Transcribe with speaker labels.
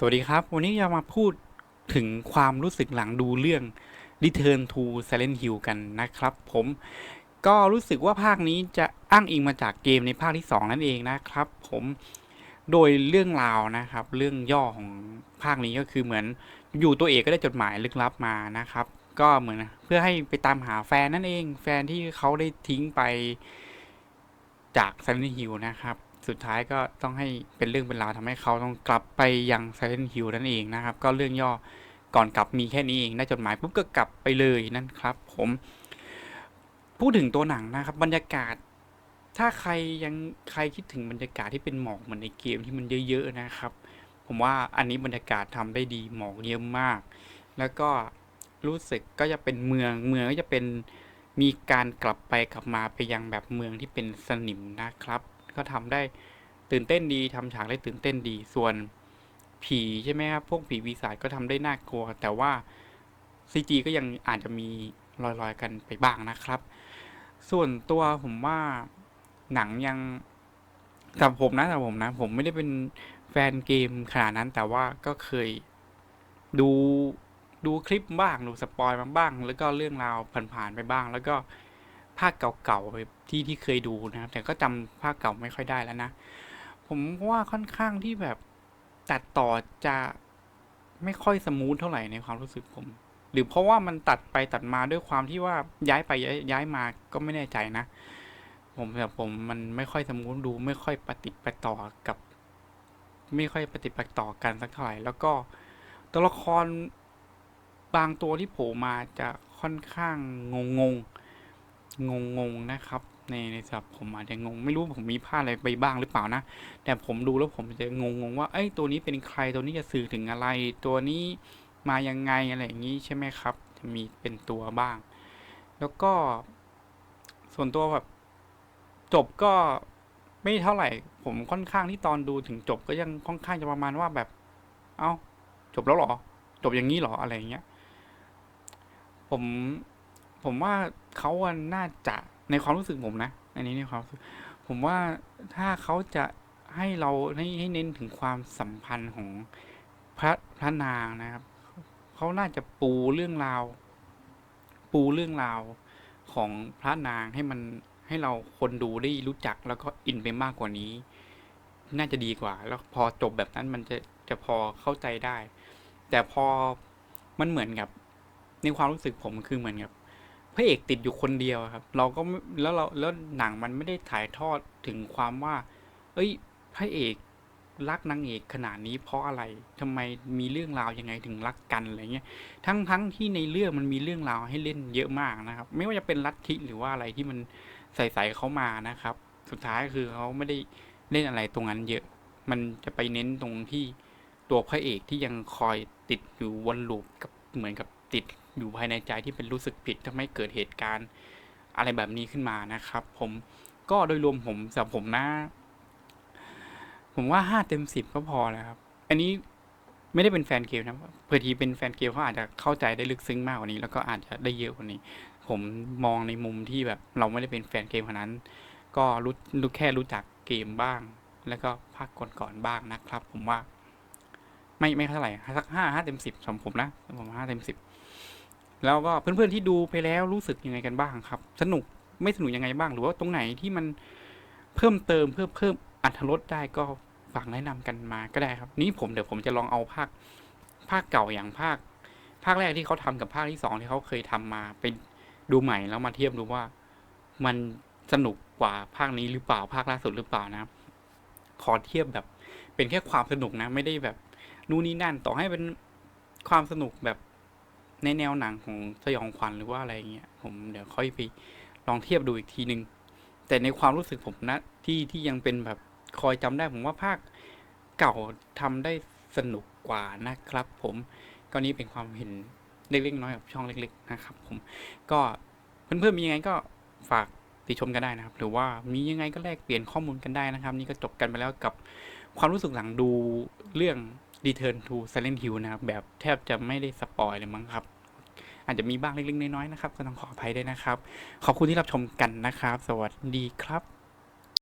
Speaker 1: สวัสดีครับ วันนี้จะมาพูดถึงความรู้สึกหลังดูเรื่อง Return to Silent Hill กันนะครับ ผมก็รู้สึกว่าภาคนี้จะอ้างอิงมาจากเกมในภาคที่ 2 นั่นเองนะครับ ผมโดยเรื่องราวนะครับ เรื่องย่อของภาคนี้ก็คือเหมือนอยู่ตัวเอกก็ได้จดหมายลึกลับมานะครับ ก็เหมือนเพื่อให้ไปตามหาแฟนนั่นเอง แฟนที่เขาได้ทิ้งไปจาก Silent Hill นะครับ สุดท้ายก็ต้องให้เป็นเรื่องเป็นราวทำให้เขาต้องกลับไปยัง Silent Hill นั่นเองนะครับ ก็เรื่องย่อก่อนกลับมีแค่นี้เองได้จดหมายปุ๊บก็กลับไปเลยนั่นครับ ผมพูดถึงตัวหนังนะครับ บรรยากาศ ถ้าใครยังใครคิดถึงบรรยากาศที่เป็นหมอกเหมือนในเกมที่มันเยอะ ๆ นะครับ ผมว่าอันนี้บรรยากาศทำได้ดีหมอกเยอะมาก แล้วก็รู้สึกก็จะเป็นเมืองเมืองก็จะเป็นมีการกลับไปกลับมาไปยังแบบเมืองที่เป็นสนิมนะครับ ก็ทำได้ตื่นเต้นดีทำฉากได้ตื่นเต้นดี ส่วนผีใช่ไหมครับ พวกผีปีศาจก็ทำได้น่ากลัว แต่ว่า CG ก็ยังอาจจะมีลอยๆกันไปบ้างนะครับ ส่วนตัวผมว่าหนังยังสำหรับผมนะสำหรับผมนะ ผมไม่ได้เป็นแฟนเกมขนาดนั้น แต่ว่าก็เคยดูดูคลิปบ้าง ดูสปอยมาบ้าง แล้วก็เรื่องราวผ่านๆไปบ้าง แล้วก็ ภาคเก่าๆที่ที่เคยดูนะครับ แต่ก็จำภาคเก่าไม่ค่อยได้แล้วนะ ผมว่าค่อนข้างที่แบบตัดต่อจะไม่ค่อยสมูทเท่าไหร่ในความรู้สึกผม หรือเพราะว่ามันตัดไปตัดมาด้วยความที่ว่าย้ายไปย้ายย้ายมาก็ไม่แน่ใจนะ ผมแบบผมมันไม่ค่อยสมูทดู ไม่ค่อยปฏิปต่อกับ ไม่ค่อยปฏิปต่อกันสักเท่าไหร่แล้วก็ตัวละครบางตัวที่โผล่มาจะค่อนข้างงงง งงงๆนะครับ ในในสับผมอาจจะงงไม่รู้ผมมีพลาดอะไรไปบ้างหรือเปล่านะ แต่ผมดูแล้วผมจะงงๆว่าเอ้ยตัวนี้เป็นใครตัวนี้จะสื่อถึงอะไร ตัวนี้มายังไงอะไรอย่างนี้ใช่ไหมครับ จะมีเป็นตัวบ้าง แล้วก็ ส่วนตัวแบบจบก็ไม่เท่าไหร่ ผมค่อนข้างที่ตอนดูถึงจบก็ยังค่อนข้างจะประมาณว่าแบบ เอ้าจบแล้วหรอ จบอย่างนี้หรออะไรอย่างเงี้ย ผม ผมว่าเขาอะน่าจะในความรู้สึกผมนะ อันนี้ในความรู้สึกผมว่าถ้าเขาจะให้เราให้ให้เน้นถึงความสัมพันธ์ของพระพระนางนะครับ เขาน่าจะปูเรื่องราว ปูเรื่องราวของพระนางให้มันให้เราคนดูได้รู้จักแล้วก็อินไปมากกว่านี้ น่าจะดีกว่า แล้วพอจบแบบนั้นมันจะจะพอเข้าใจได้ แต่พอมันเหมือนกับ ในความรู้สึกผมคือเหมือนกับ ระเอกติดอยู่คนเดียวครับ เราก็แล้วเราแล้วหนังมันไม่ได้ถ่ายทอดถึงความว่า เอ้ย พระเอกรักนางเอกขนาดนี้เพราะอะไรทำไมมีเรื่องราวยังไงถึงรักกันอะไรเงี้ย ทั้งทั้งที่ในเรื่องมันมีเรื่องราวให้เล่นเยอะมากนะครับ ไม่ว่าจะเป็นลัทธิหรือว่าอะไรที่มันใส่ๆเขามานะครับ สุดท้ายคือเขาไม่ได้เล่นอะไรตรงนั้นเยอะ มันจะไปเน้นตรงที่ตัวพระเอกที่ยังคอยติดอยู่วนลูปกับเหมือนกับติด อยู่ภายในใจที่เป็นรู้สึกผิดทำให้เกิดเหตุการณ์อะไรแบบนี้ขึ้นมานะครับ ผมก็โดยรวมผมสำหรับผมนะ ผมว่าห้าเต็มสิบก็พอแล้วครับ อันนี้ไม่ได้เป็นแฟนเกมนะเผื่อทีเป็นแฟนเกมเขาอาจจะเข้าใจได้ลึกซึ้งมากกว่านี้ แล้วก็อาจจะได้เยอะกว่านี้ ผมมองในมุมที่แบบเราไม่ได้เป็นแฟนเกมขนาดนั้น ก็รู้รู้แค่รู้จักเกมบ้าง แล้วก็ภาคก่อนๆบ้างนะครับ ผมว่า ไม่ไม่เท่าไหร่สักห้าห้าเต็มสิบสำหรับผมนะผมห้าเต็มสิบ แล้วก็เพื่อนๆที่ดูไปแล้วรู้สึกยังไงกันบ้างครับ สนุกไม่สนุกยังไงบ้าง หรือว่าตรงไหนที่มันเพิ่มเติมเพื่อเพิ่มอัตรสได้ก็ฝากแนะนำกันมาก็ได้ครับ นี้ผมเดี๋ยวผมจะลองเอาภาคภาคเก่าอย่างภาค ภาคแรกที่เขาทำกับภาคที่สองที่เขาเคยทำมาไปดูใหม่แล้วมาเทียบดูว่ามันสนุกกว่าภาคนี้หรือเปล่าภาคล่าสุดหรือเปล่านะขอเทียบแบบ เป็นแค่ความสนุกนะ ไม่ได้แบบนู่นนี่นั่นต่อให้เป็นความสนุกแบบ ในแนวหนังของสยองขวัญหรือว่าอะไรเงี้ยผมเดี๋ยวค่อยไปลองเทียบดูอีกทีหนึ่งแต่ในความรู้สึกผมนะที่ที่ยังเป็นแบบคอยจำได้ผมว่าภาคเก่าทำได้สนุกกว่านะครับ ผมก็นี้เป็นความเห็นเล็กๆน้อยๆกับช่องเล็ก ๆ นะครับ ผมก็เพื่อนๆมียังไงก็ฝากติชมกันได้นะครับ หรือว่ามียังไงก็แลกเปลี่ยนข้อมูลกันได้นะครับ นี่ก็จบกันไปแล้วกับความรู้สึกหลังดูเรื่อง Return to Silent Hill นะครับ แบบแทบจะไม่ได้สปอยเลยมั้งครับ อาจจะมีบ้างเล็กๆน้อยๆนะครับ ก็ต้องขออภัยด้วยนะครับ ขอบคุณที่รับชมกันนะครับ สวัสดีครับ